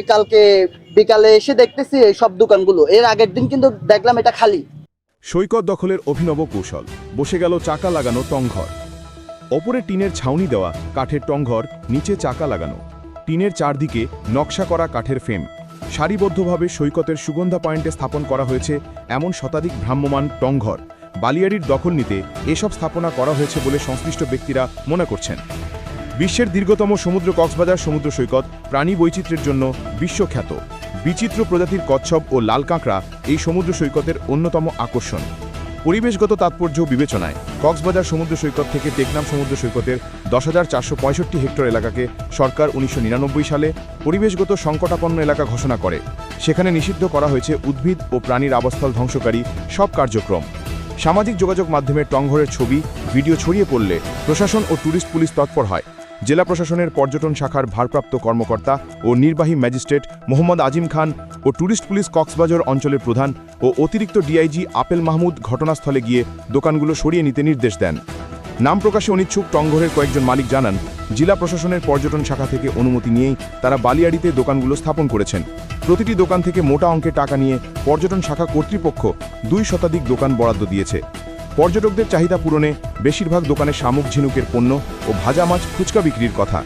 আমি কালকে বিকালে এসে দেখতেছি এই সব দোকানগুলো। এর আগের দিন কিন্তু দেখলাম এটা খালি। সৈকত দখলের অভিনব কৌশল। বসে গেল চাকা লাগানো টংঘর ওপরে টিনের ছাউনি দেওয়া কাঠের টংঘর নিচে চাকা লাগানো। টিনের চারদিকে নকশা করা কাঠের ফ্রেম। সারিবদ্ধভাবে সৈকতের সুগন্ধা পয়েন্টে স্থাপন করা হয়েছে এমন শতাধিক ভ্রাম্যমান টংঘর বালিয়াড়ির দখল নিতে এসব স্থাপনা করা হয়েছে বলে সংশ্লিষ্ট ব্যক্তিরা মনে করছেন। বিশ্বের দীর্ঘতম সমুদ্র কক্সবাজার সমুদ্র সৈকত প্রাণী বৈচিত্র্যের জন্য বিশ্বখ্যাত। বিচিত্র প্রজাতির কচ্ছপ ও লাল কাঁকড়া এই সমুদ্র সৈকতের অন্যতম আকর্ষণ। পরিবেশগত তাৎপর্য বিবেচনায় কক্সবাজার সমুদ্র সৈকত থেকে টেকনাম সমুদ্র সৈকতের দশ হেক্টর এলাকাকে সরকার উনিশশো নিরানব্বই সালে পরিবেশগত সংকটাপন্ন এলাকা ঘোষণা করে। সেখানে নিষিদ্ধ করা হয়েছে উদ্ভিদ ও প্রাণীর আবাসস্থল ধ্বংসকারী সব কার্যক্রম। সামাজিক যোগাযোগ মাধ্যমে টংঘরের ছবি, ভিডিও ছড়িয়ে পড়লে প্রশাসন ও ট্যুরিস্ট পুলিশ তৎপর হয়। জেলা প্রশাসনের পর্যটন শাখার ভারপ্রাপ্ত কর্মকর্তা ও নির্বাহী ম্যাজিস্ট্রেট মোহাম্মদ আজিম খান ও ট্যুরিস্ট পুলিশ কক্সবাজার অঞ্চলের প্রধান ও অতিরিক্ত ডিআইজি আপেল মাহমুদ ঘটনাস্থলে গিয়ে দোকানগুলো সরিয়ে নিতে নির্দেশ দেন। নাম প্রকাশে অনিচ্ছুক টংঘরের কয়েকজন মালিক জানান, জেলা প্রশাসনের পর্যটন শাখা থেকে অনুমতি নিয়েই তারা বালিয়াড়িতে দোকানগুলো স্থাপন করেছেন। প্রতিটি দোকান থেকে মোটা অঙ্কের টাকা নিয়ে পর্যটন শাখা কর্তৃপক্ষ দুই শতাধিক দোকান বরাদ্দ দিয়েছে। পর্যটকদের চাহিদা পূরণে বেশিরভাগ দোকানে শামুক ঝিনুকের পণ্য ও ভাজা মাছ ফুচকা বিক্রির কথা।